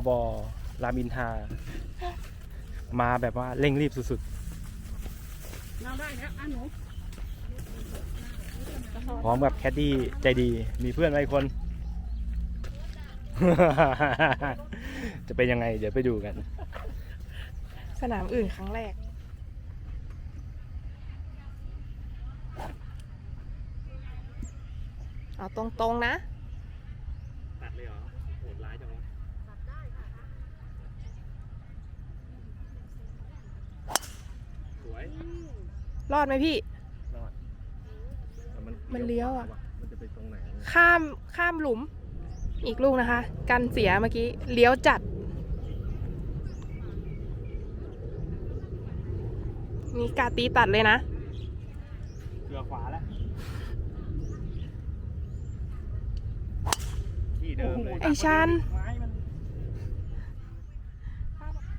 หนามทอบอรามอินทรามาแบบว่าเร่งรีบสุดเราได้แล้วอะหนูๆพร้อมกับแคดดี้ใจดีมีเพื่อนไว้คน จะเป็นยังไง เดี๋ยวไปดูกัน สนามอื่นครั้งแรก เอาตรงๆนะ ตัดเลยเหรอโหดร้ายจังวะสวย รอดไหมพี่ รอดแต่มันเลี้ยวอะมันจะไปตรงไหนข้ามข้ามหลุม อีกลูกนะคะ กันเสียเมื่อกี้ เลี้ยวจัด นี่กาตีตัดเลยนะ เกือขวาแล้ว ที่เดิมเลย ไอ้ชันไม้มัน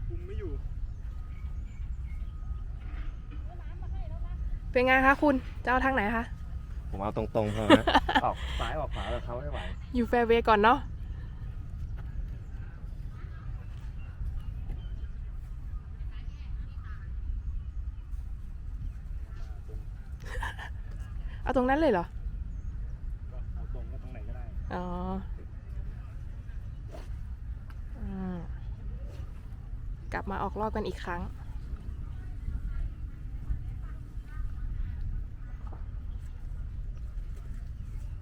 คุมไม่อยู่ เป็นไงคะคุณจะเอาทางไหนคะ ผมเอาตรงๆเขานะ ออกซ้ายออกขวาแต่เขาไม่ไหวอยู่แฟร์เวย์ก่อนเนาะเอาตรงนั้นเลยเหรอ ก็เอาตรงก็ตรงไหนก็ได้ อ๋ออืมกลับมาออกรอบกันอีกครั้ง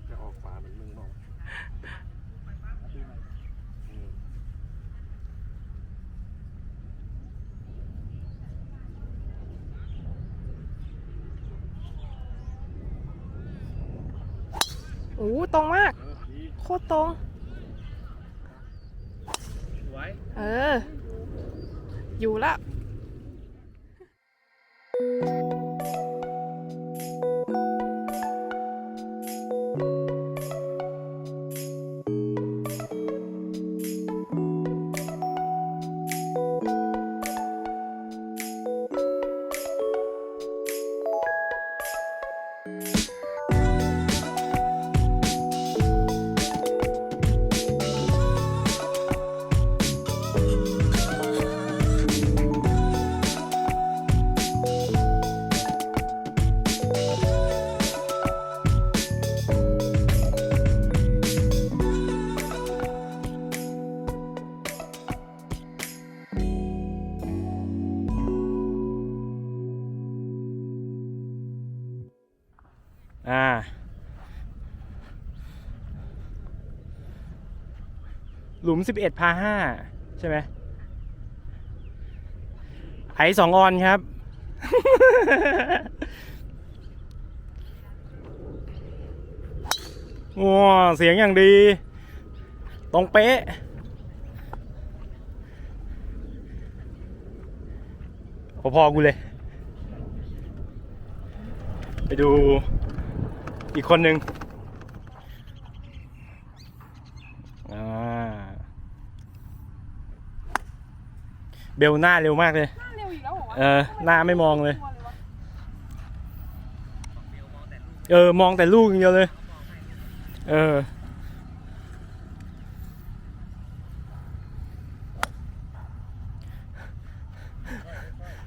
จะออกขวาเหมือนมึงบอกอืม โอ้ ตรงมาก โคตรตรง เออ อยู่ละอ่า ลุมสิบเอ็ดพาห้าใช่ไหมไอสองออนครับ ว้าเสียงอย่างดี ตรงเป๊ะ พอๆกูเลย ไปดูอีกคนหนึ่งอ่า เบลหน้าเร็วมากเลยเร็วอีกแล้วเหรอวะเออหน้าไม่มองเลย เออ มองแต่ลูกอย่างเดียวเลย เออ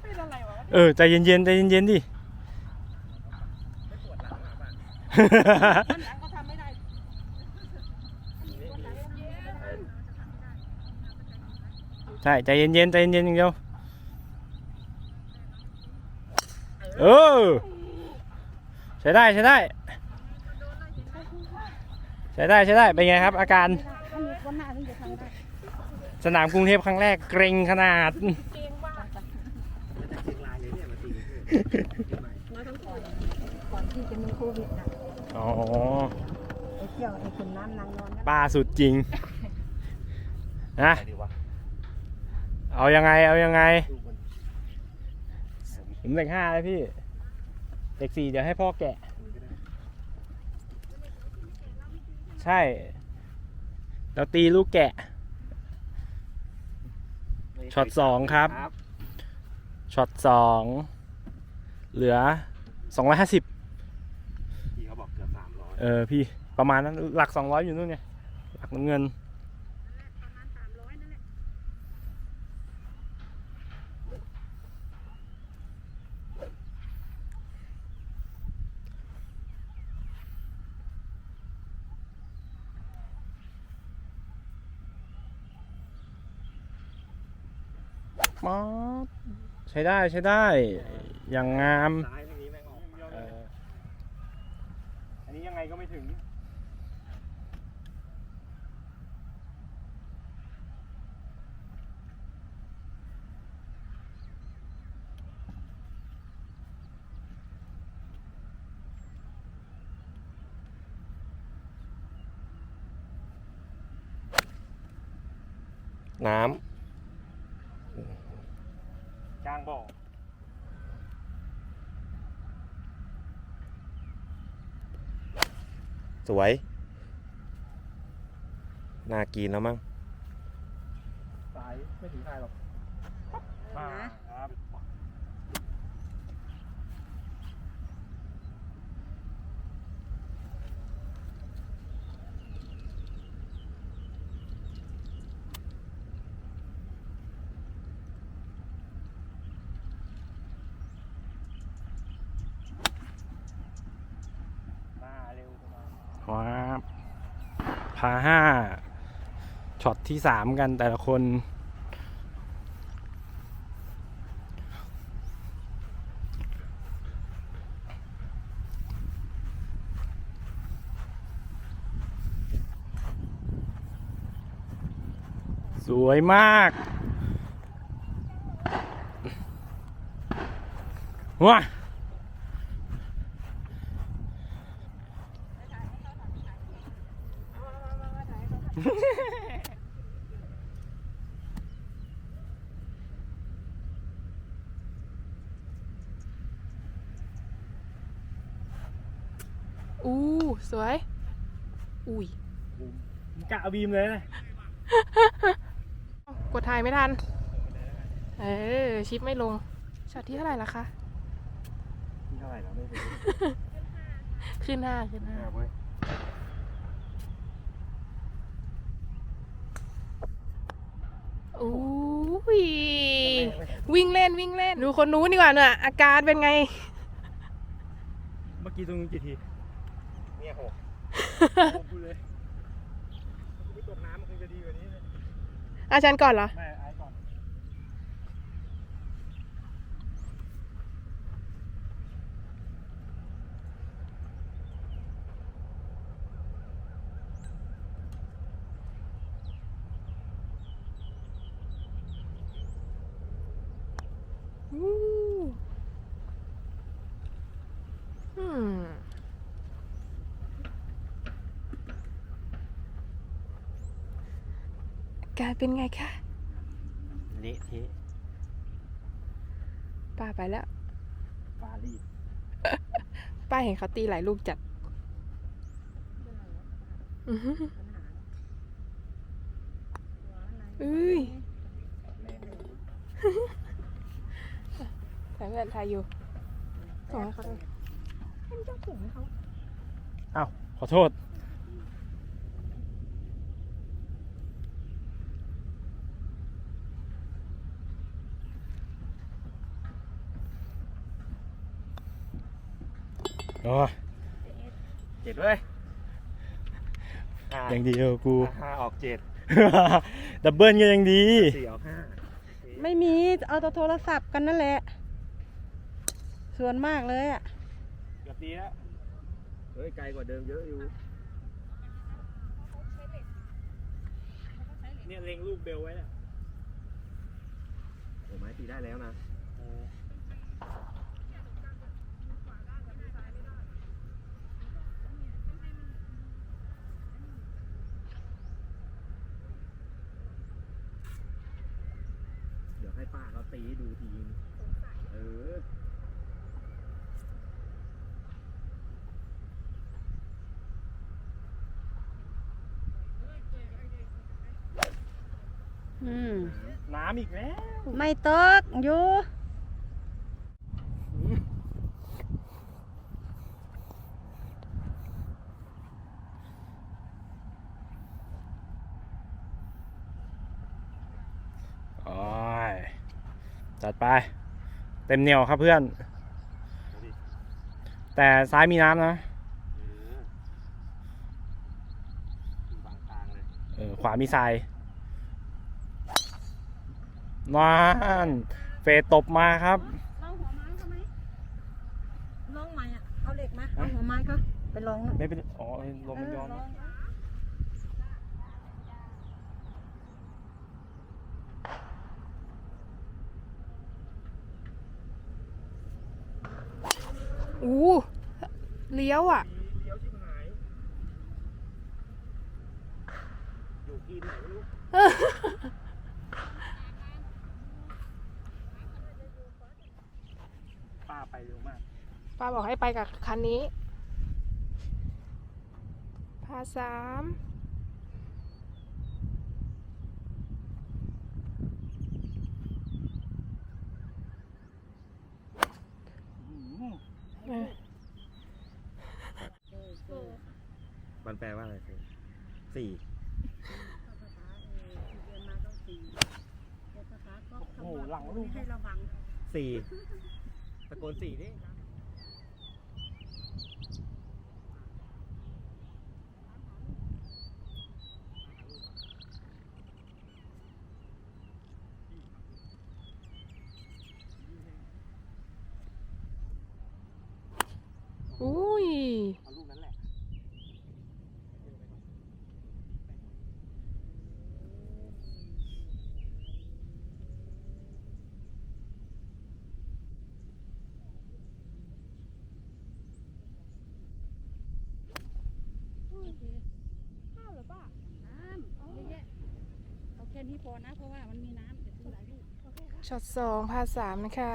เป็นอะไรวะเออ ใจเย็นๆ ใจเย็นๆ ดิวันหลังก็ทำไม่ได้วันหลังก็เย็น ใช่ใจเย็นๆใจเย็นๆอย่างเดียวเออใช้ได้ใช้ได้ใช้ได้ใช้ได้เป็นไงครับ อาการอันนี้วันหน้าถึงจะทำได้สนามกรุงเทพครั้งแรกเกรงขนาดเก่งมากมาทั้งก่อนก่อนที่จะมีโควิดนะอ๋อไอ้เที่ยวไอ้คนน้ำนางนอนนะป้าสุดจริงนะ เอายังไง เอายังไงผมเด็กห้าเลยพี่เด็กสี่เดี๋ยวให้พ่อแกะ ใช่ เราตีลูกแกะ ช็อตสองครับ ช็อตสอง เหลือสองร้อยห้าสิบพี่เขาบอกเกือบสามร้อยเออพี่ประมาณนั้นหลักสองร้อยอยู่นู่นไงหลักน้ำเงิน ประมาณสามร้อย ป๊อด ใช้ได้ใช้ได้ อย่างงาม ซ้ายทางนี้แม่งออกมาเอออันนี้ยังไงก็ไม่ถึง น้กลาง บ่อำสวย น่ากินแล้วมั้งซ้ายไม่ถึงท้ายหรอกมาครับ มาเร็ว มาครับพาห้าช็อตที่สามกันแต่ละคนสวยมากว้า อู้ สวย อุ้ยกะบีมเลยนะ กดถ่ายไม่ทัน เออ ชิปไม่ลง ช็อตที่เท่าไหร่ละคะที่เท่าไหร่แล้วไม่รู้ขึ้นห้าขึ้นห้าเว้ยอุ้ยวิ่งเล่นวิ่งเล่น ดูคนนู้นดีกว่าเนี่ยอาการเป็นไง เมื่อกี้ตรงนู้นกี่ที เนี่ยหกหกกูเลยกูไปตกน้ำมันคงจะดีกว่านี้เลยอาจารย์ก่อนเหรอแม่ไอ้ก่อน อู้อืมอา การเป็นไงคะเละเทะป้าไปแล้วปารีสป้าเห็นเขาตีหลายลูกจัดอื้อหือเอ้ยถ่ายเพื่อนถ่ายอยู่ส่งให้เขาด้วยเป็นเจ้าของเขาอ้าวขอโทษ โอ้ยเจ็ดเว้ยห้ายังดีกว่ากู ห้าออกเจ็ดดับเบิลก็ยังดี สี่ออกห้าไม่มีเอาแต่โทรศัพท์กันนั่นแหละ ส่วนมากเลยอะ เกือบดีแล้วเฮ้ยไกลกว่าเดิมเยอะอยู่ เนี่ยเล็งลูกเบลไว้แล้วโอ้ไม้ตีได้แล้วนะ เดี๋ยวให้ป้าเขาตีให้ดูทีนึงเออ อืมน้ำอีกแล้วไม่ตกอยู่โอ้ยจัดไป เต็มเหนียวครับเพื่อน แต่ซ้ายมีน้ำนะบางทางเลยเออขวามีทราย นานเฟสตบมาครับ ลองหัวไม้เขาไหมลองใหม่อะ เอาเหล็กมาเอาหัวไม้เขาไปลองหน่อยไม่เป็นอ๋อลมมันย้อนเลองอู้เลี้ยวอะ เลี้ยวชิบหาย อยู่กินไหนไม่รู้ ป้าไปเร็วมาก ป้าบอกให้ไปกับคันนี้ พาสามเออมันแปลว่าอะไรคือสี่โอ้โหหลังลูกให้ระวังสี่ ตะโกนสีนี่ อุ้ย เอาลูกนั้นแหละ น้ำเยอะแยะเอาแค่นี้ พอนะเพราะว่ามันมีน้ำเดี๋ยวซื้อหลายลูกช็อตสองพาสามนะคะ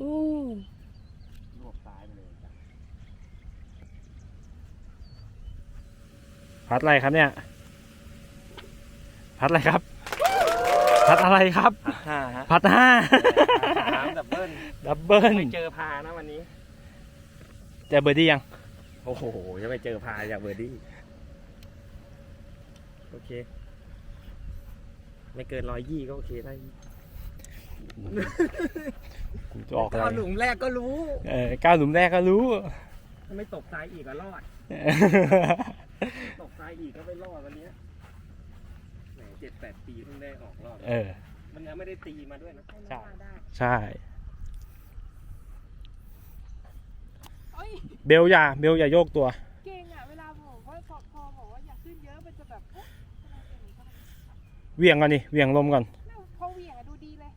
อู้รวบซ้ายไปเลยจ้ะพัดอะไรครับเนี่ย พัดอะไรครับ พัดอะไรครับ ห้าฮะพัดห้าน้ำดับเบิ้ลดับเบิ้ลไม่เจอพานะวันนี้ เจอเบอร์ดี้ยัง โอ้โหจะไปเจอพาจากเบอร์ดี้ โอเค ไม่เกินร้อยยี่ก็โอเคได้กูจะออกอะไรตอนหลุมแรกก็รู้ เออก้าวหลุมแรกก็รู้ถ้าไม่ตกทรายอีกก็รอด ตกทรายอีกก็ไม่รอดวันเนี้ยแหม เจ็ดแปดปีเพิ่งได้ออกรอดเออ มันยังไม่ได้ตีมาด้วยนะใช่ ใช่เบลอย่าเบลอย่าโยกตัว เก่งอะเวลาบอกว่าพอพอบอกว่าอยากขึ้นเยอะมันจะแบบเอ๊ะทำไมเป็นอย่างนี้เหวี่ยงก่อนดิเหวี่ยงลมก่อนพอเหวี่ยงอะดูดีเลย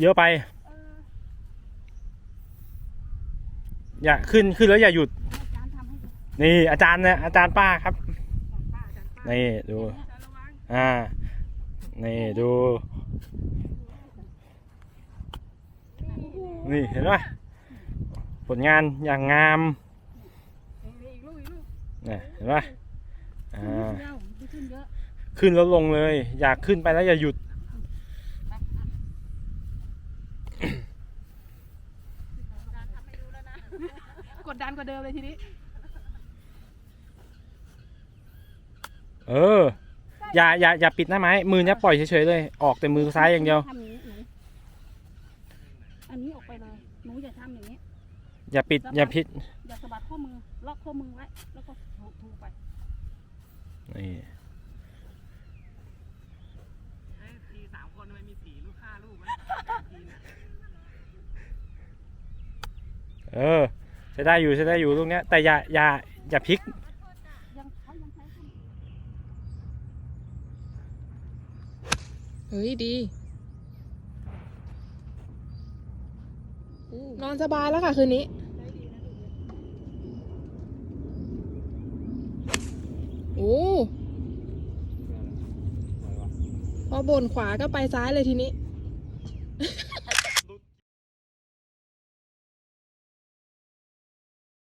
เยอะไป เอออย่าขึ้นขึ้นแล้วอย่าหยุด อาจารย์ทำให้ดูนี่อาจารย์เนี่ยอาจารย์ป้าครับป้าอาจารย์ป้านี่ดู อ่า นี่ดู นี่เห็นไหมผลงานอย่างงามนี่อีกลูกอีกลูกเนี่ยเห็นไหมอ่าเดียวดีขึ้นเยอะขึ้นแล้วลงเลย อยากขึ้นไปแล้วอย่าหยุดกดดันกว่าเดิมเลยทีนี้ เออ อย่าอย่าอย่าปิดหน้าไม้มือเนี้ยปล่อยเฉยๆเลย ออกแต่มือซ้ายอย่างเดียว ทำอย่างนี้หนูอันนี้ออกไปเลย หนูอย่าทำอย่างนี้ อย่าปิดอย่าพิดอย่าสะบัดข้อมือ ล็อกข้อมือไว้ แล้วก็ถูถูไป นี่ทีสามคนทำไมมีสี่ลูกห้าลูกวะเออใช้ได้อยู่ใช้ได้อยู่ลูกเนี้ยแต่อย่าอย่าอย่าพลิก ยังเขายังใช้ข้อมือ เฮ้ยดี นอนสบายแล้วค่ะคืนนี้ โอ้พอบนขวาก็ไปซ้ายเลยทีนี้